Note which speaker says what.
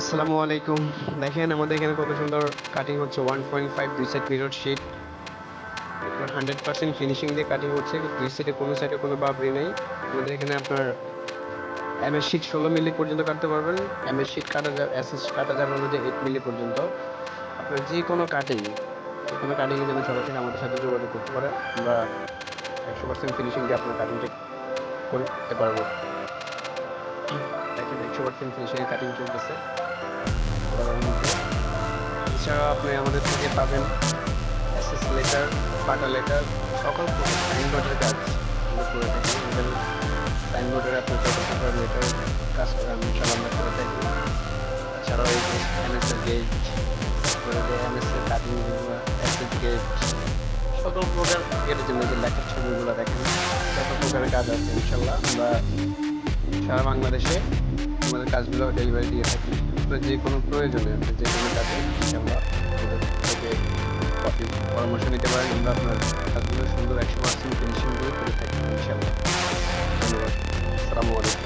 Speaker 1: আসসালামু আলাইকুম। দেখেন আমাদের এখানে কত সুন্দর কাটিং হচ্ছে। ওয়ান পয়েন্ট ফাইভ দুই side mirror sheet hundred percent finishing দিয়ে কাটিং হচ্ছে। দুই সাইডে কোনো সাইডে কোনো বাবরি নেই। আমাদের এখানে আপনার এম এস শিট ষোলো মিলি পর্যন্ত কাটতে পারবেন। এম এস শিট কাটা যাবে এস এস কাটা যাবে আমাদের এইট মিলি পর্যন্ত। আপনার যে কোনো কাটিং যে কোনো কাটিংয়ের জন্য সরাসরি আমাদের সাথে যোগাযোগ করতে পারেন আমরা একশো পার্সেন্ট ফিনিশিং দিয়ে আপনার কাটিংটা করতে পারব। দেখেন একশো পার্সেন্ট ফিনিশিং কাটিং চলতেছে। এছাড়াও আপনি আমাদের থেকে পাবেন এসএস লেটার পাটা লেটার সকল সাইনবোর্ডের কাজ করে থাকি। ইভেন সাইনবোর্ডের আপনার যত প্রকার লেটার কাজ করে আমি আমরা করে থাকি। এছাড়াও এই যে এমএসএর গেট তারপরে এমএসএর কাটিং এসএস গেট সকল প্রকার এর জন্য যে লেখার ছবিগুলো দেখেন যত প্রকারের কাজ আছে ইনশাল্লাহ। আমরা সারা বাংলাদেশে আমাদের কাজগুলো ডেলিভারি দিয়ে থাকি। আপনার যে কোনো প্রয়োজনে, আপনি যে কোনো কাজে আমরা থেকে পরামর্শ নিতে পারেন, আমরা আপনার কাজগুলো সুন্দর একশো পার্সেন্ট ফিনিশিং করে করে থাকি ইনশাল্লাহ ধন্যবাদ। আসসালামু আলাইকুম।